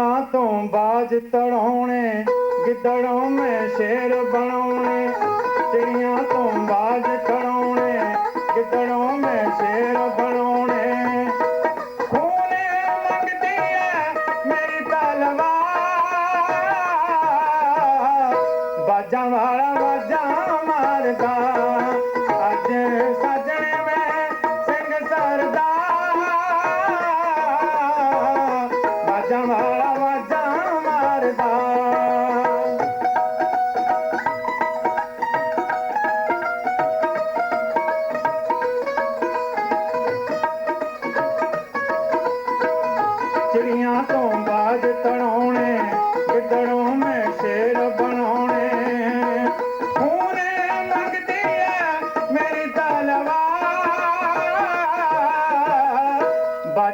ਸੋਹਣਿਆਂ ਤੋਂ ਬਾਜ ਤੜਾਉਣੇ, ਗਿੱਦੜੋਂ ਮੈਂ ਸ਼ੇਰ ਬਣਾਉਣੇ। ਚਿੜੀਆਂ ਤੋਂ ਬਾਜ ਤੜਾਉਣੇ, ਗਿੱਦੜੋਂ ਮੈਂ ਸ਼ੇਰ ਬਣਾਉਣੇ। ਖੂਨੇ ਮੇਰੀ ਤਲਵਾਰ ਬਾਜਾਂ ਵਾਲਾ ਬਾਜਾਂ ਮਾਰਦਾ।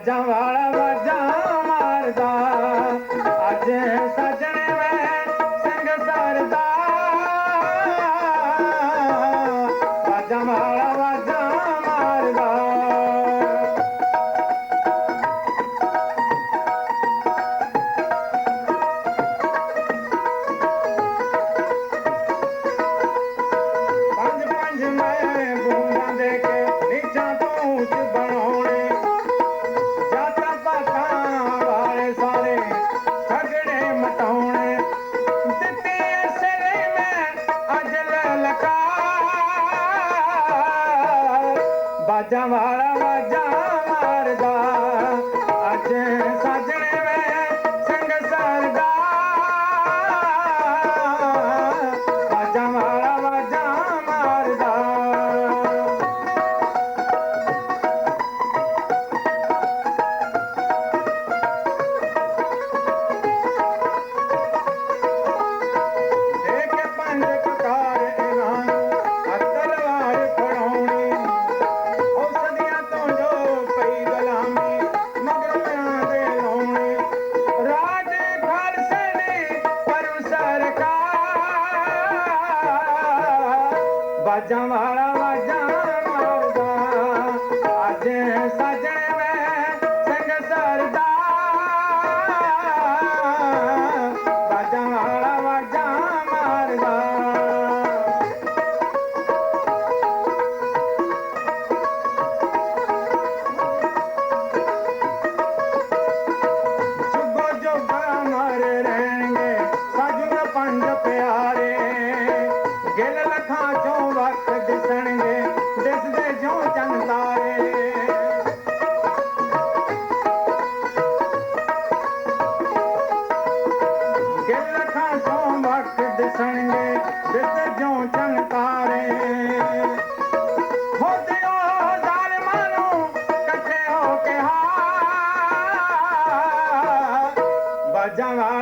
যাওয়া मजा मारा मजा ਵਾਜਾਂ ਵਾਲਾ ਵਾਜਾਂ Jangan.